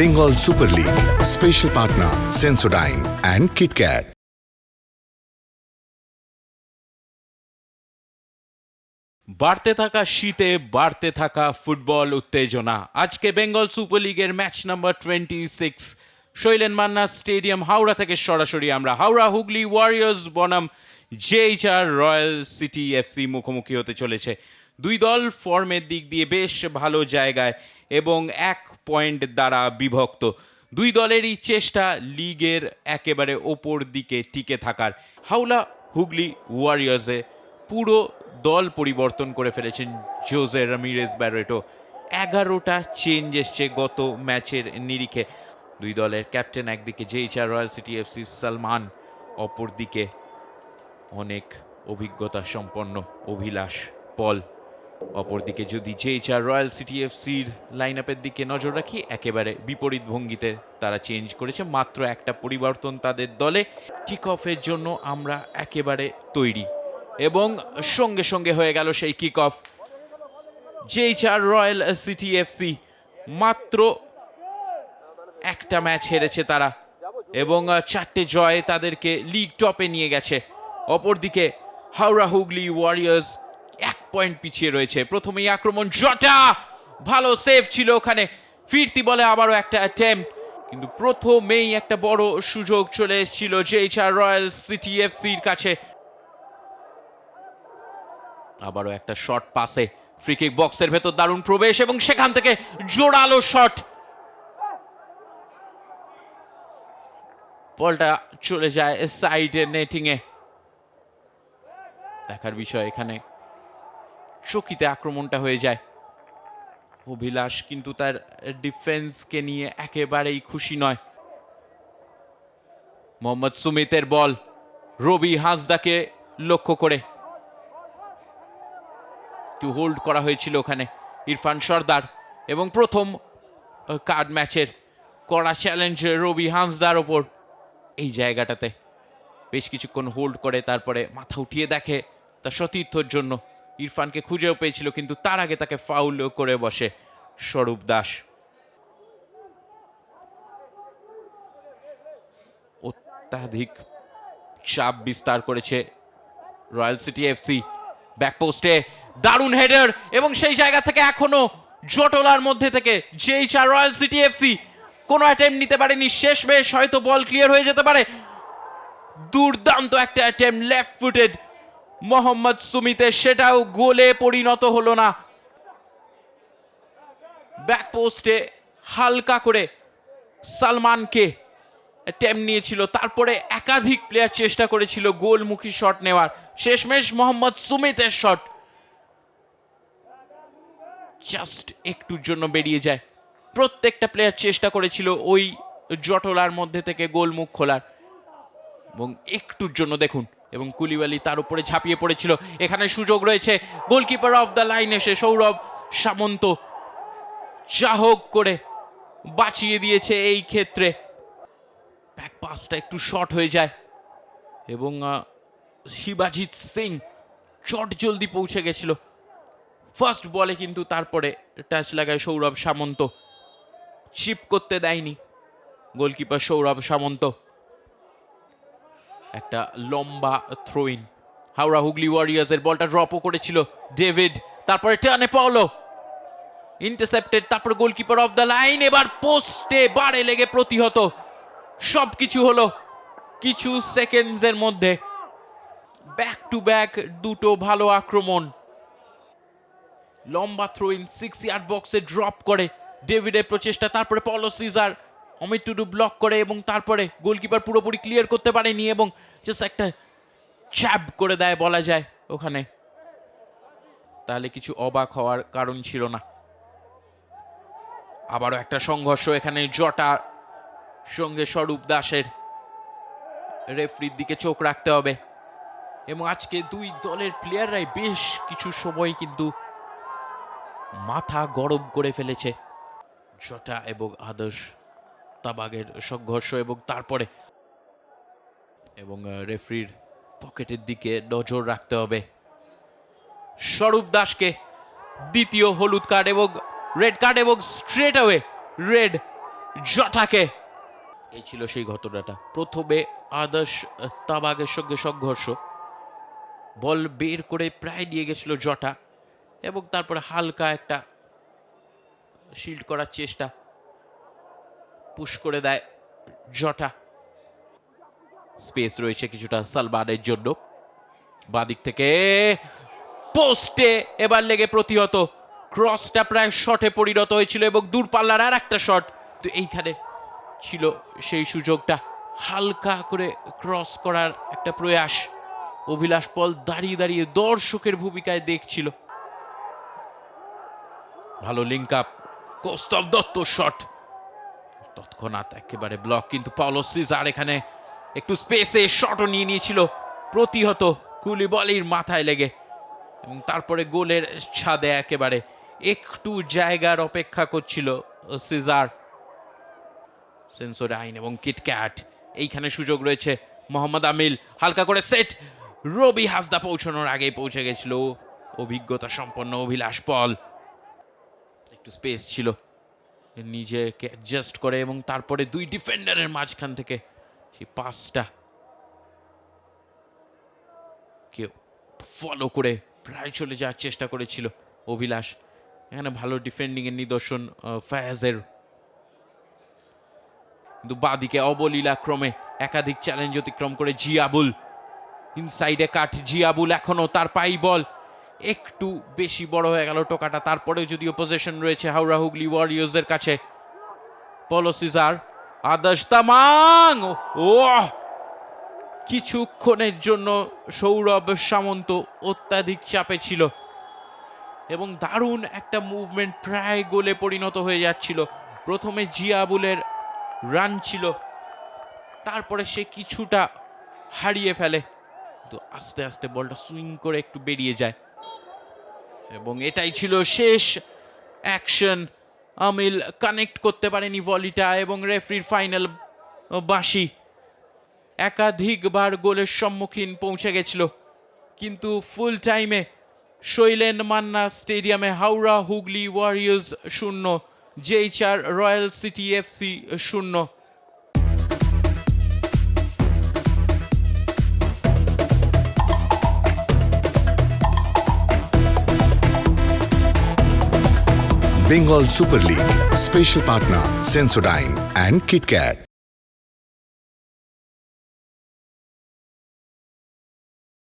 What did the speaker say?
Bengal Super League. Special partner, Sensodyne and KitKat. বাড়তে থাকা শীতে বাড়তে থাকা ফুটবল উত্তেজনা আজকে বেঙ্গল সুপার লিগের match number twenty six Sailen Manna stadium Howrah থেকে সরাসরি আমরা হাওড়া হুগলি ওয়ারিয়ার্স বনাম জেইচআর রয়্যাল সিটি এফসি মুখোমুখি হতে চলেছে দুই দল ফর্মের দিক দিয়ে বেশ ভালো জায়গায় এবং এক পয়েন্ট দ্বারা বিভক্ত। দুই দলেরই চেষ্টা লিগের একেবারে ওপর দিকে টিকে থাকার। হাওলা হুগলি ওয়ারিয়ার্সে পুরো দল পরিবর্তন করে ফেলেছেন জোজে রামিরেজ ব্যারেটো। এগারোটা চেঞ্জ এসছে গত ম্যাচের নিরিখে। দুই দলের ক্যাপ্টেন একদিকে জেইচার রয়্যাল সিটি এফসি সালমান, অপরদিকে অনেক অভিজ্ঞতা সম্পন্ন অভিলাষ পল। অপরদিকে যদি জেইচার রয়্যাল সিটি এফসির লাইন আপের দিকে নজর রাখি, একেবারে বিপরীত ভঙ্গিতে তারা চেঞ্জ করেছে। মাত্র একটা পরিবর্তন তাদের দলে। কিক অফের জন্য আমরা একেবারে তৈরি। এবং সঙ্গে সঙ্গে হয়ে গেল সেই কিক অফ জেইচার রয়্যাল সিটি এফসি মাত্র একটা ম্যাচ হেরেছে তারা। এবং চারটে জয় তাদেরকে লিগ টপে নিয়ে গেছে। অপরদিকে হাওড়া হুগলি ওয়ারিয়ার্স পয়েন্ট পিছিয়ে রয়েছে। প্রথমেই আক্রমণ জটা, ভালো সেভ ছিল ওখানে। ফিরতি বলে আবারও একটা অ্যাটেম্প কিন্তু প্রথমেই একটা বড় সুযোগ চলে এসেছিল জেইচার রয়্যাল সিটি এফসির কাছে। আবারও একটা শট পাসে ফ্রিকিক বক্সের ভেতর দারুণ প্রবেশ এবং সেখান থেকে জোরালো শট বলটা চলে যায় সাইডে নেটিং এ দেখার বিষয় এখানে চকিতে আক্রমণটা হয়ে যায়। অভিলাষ কিন্তু তার ডিফেন্সকে নিয়ে একেবারেই খুশি নয়। মোহাম্মদ সুমিতের বল, রবি হাসদাকে লক্ষ্য করে। টু হোল্ড করা হয়েছিল ওখানে ইরফান সর্দার এবং প্রথম কার্ড ম্যাচের করা চ্যালেঞ্জ রবি হাঁসদার ওপর এই জায়গাটাতে। বেশ কিছুক্ষণ হোল্ড করে তারপরে মাথা উঠিয়ে দেখে তার সতীর্থর জন্য। ইরফানকে খুঁজেও পেয়েছিল, কিন্তু তার আগে তাকে ফাউল করে বসে স্বরূপ দাস। অত্যাধিক চাপ বিস্তার করেছে রয়্যাল সিটি এফসি ব্যাকপোস্টে দারুণ হেডার এবং সেই জায়গা থেকে এখনও জটলার মধ্যে থেকে যেই চার রয়্যাল সিটি এফসি কোনো অ্যাটেম্প নিতে পারেনি শেষ বেশ হয়তো বল ক্লিয়ার হয়ে যেতে পারে। দুর্দান্ত একটা অ্যাটেম্প লেফট ফুটেড মোহাম্মদ সুমিতের সেটাও গোলে পরিণত হলো না। ব্যাকপোস্টে হালকা করে সালমানকে অ্যাটেম্প নিয়েছিল, তারপরে একাধিক প্লেয়ার চেষ্টা করেছিল গোলমুখী শট নেওয়ার। শেষমেশ মোহাম্মদ সুমিতের শট জাস্ট একটুর জন্য বেরিয়ে যায়। প্রত্যেকটা প্লেয়ার চেষ্টা করেছিল ওই জটলার মধ্যে থেকে গোলমুখ খোলার। এবং একটুর জন্য দেখুন এবং কুলিওয়ালি তার উপরে ঝাঁপিয়ে পড়েছিল। এখানে সুযোগ রয়েছে। গোলকিপার অফ দ্য লাইন এসে সৌরভ সামন্ত যা হোক করে বাঁচিয়ে দিয়েছে এই ক্ষেত্রে। ব্যাক পাসটা একটু শর্ট হয়ে যায়। এবং শিবাজিৎ সিং চট জলদি পৌঁছে গেছিল। ফার্স্ট বলে কিন্তু তারপরে টাচ লাগায় সৌরভ সামন্ত। চিপ করতে দেয়নি। গোলকিপার সৌরভ সামন্ত। একটা লম্বা থ্রোইন হাওড়া হুগলি ওয়ারিয়ার্সের বলটা ড্রপও করেছিল ডেভিড তারপরে টানে পাওলো ইন্টারসেপ্টেড তারপর গোলকিপার অফ দ্য লাইন এবার পোস্টে বারে লেগে প্রতিহত। সব কিছু হলো কিছু সেকেন্ডসের মধ্যে। ব্যাক টু ব্যাক দুটো ভালো আক্রমণ। লম্বা থ্রোইন সিক্স ইয়ার্ড বক্সে ড্রপ করে ডেভিডের প্রচেষ্টা, তারপরে পলো সিজার অমিত টুডু ব্লক করে এবং তারপরে গোলকিপার পুরোপুরি ক্লিয়ার করতে পারেনি এবং জাস্ট একটা চ্যাপ করে দেয় বলা যায় ওখানে। তাহলে কিছু অবাক হওয়ার কারণ ছিল না। আবারও একটা সংঘর্ষ এখানে জটা সঙ্গে স্বরূপ দাসের। রেফরির দিকে চোখ রাখতে হবে। এবং আজকে দুই দলের প্লেয়াররাই বেশ কিছু সময় কিন্তু মাথা গরম করে ফেলেছে। জটা এবং আদর্শ। তাবাগের সংঘর্ষ এবং তারপরে এবং রেফরির পকেটের দিকে নজর রাখতে হবে। স্বরূপ দাসকে দ্বিতীয় হলুদ কার্ড এবং রেড কার্ড এবং স্ট্রেট অ্যাওয়ে রেড জটাকে। এই ছিল সেই ঘটনাটা। প্রথমে আদর্শ তাবাগের সঙ্গে সংঘর্ষ। বল বের করে প্রায় নিয়ে গেছিল জটা এবং তারপরে হালকা একটা শিল্ড করার চেষ্টা। পুশ করে দেয় জটা। স্পেস রয়েছে কিছুটা সালমানের জন্য। বাদিক থেকে পোস্টে এবার লেগে প্রতিহত। ক্রসটা প্রায় শটে পরিণত হয়েছিল এবং দূরপাল্লার আর একটা শট তো এইখানে ছিল সেই সুযোগটা। হালকা করে ক্রস করার একটা প্রয়াস। অভিলাষ পল দাঁড়িয়ে দাঁড়িয়ে দর্শকের ভূমিকায় দেখছিল। ভালো link up Kaustav Dutta shot তৎক্ষণাৎ একেবারে ব্লক কিন্তু পাওলো সিজার এখানে একটু স্পেসে শটও নিয়ে নিয়েছিল। প্রতিহত কুলিবলির মাথায় লেগে এবং তারপরে গোলের ছাদে একেবারে একটু জায়গার অপেক্ষা করছিল সিজার। সেন্সর আইন এবং কিটক্যাট এইখানে সুযোগ রয়েছে মোহাম্মদ আমিল, হালকা করে সেট রবি হাসদা পৌঁছানোর আগেই পৌঁছে গেছিল। অভিজ্ঞতা সম্পন্ন অভিলাষ পল একটু স্পেস ছিল। নিজেকে অ্যাডজাস্ট করে এবং তারপরে দুই ডিফেন্ডারের মাঝখান থেকে সেই পাসটা কেউ ফলো করে প্রায় চলে যাওয়ার চেষ্টা করেছিল অভিলাষ। এখানে ভালো ডিফেন্ডিং এর নিদর্শন ফায়াজের। কিন্তু বাদিকে অবলীলাক্রমে একাধিক চ্যালেঞ্জ অতিক্রম করে জিয়াবুল। ইনসাইডে কাট জিয়াবুল এখনও তার পাই বল একটু বেশি বড় হয়ে গেল টোকাটা। তারপরে যদিও পজিশন রয়েছে, হাওড়া হুগলি ওয়ারিয়র্সের কাছে। পলো সিজার আদর্শ তামাং! ও কিছুক্ষণের জন্য সৌরভ সামন্ত অত্যাধিক চাপে ছিল এবং দারুণ একটা মুভমেন্ট প্রায় গোলে পরিণত হয়ে যাচ্ছিল। প্রথমে জিয়াবুলের রান ছিল, তারপরে সে কিছুটা হারিয়ে ফেলে। তো আস্তে আস্তে বলটা সুইং করে একটু বেরিয়ে যায়। এবং এটাই ছিল শেষ অ্যাকশন। আমিল কানেক্ট করতে পারেনি ভলিটা এবং রেফরির ফাইনাল বাঁশি। একাধিকবার গোলের সম্মুখীন পৌঁছে গেছিল। কিন্তু ফুল টাইমে শৈলেন মান্না স্টেডিয়ামে হাওড়া হুগলি ওয়ারিয়র্স শূন্য জেইচার রয়্যাল সিটি এফসি শূন্য। Bengal Super League, special partner Sensodyne and KitKat.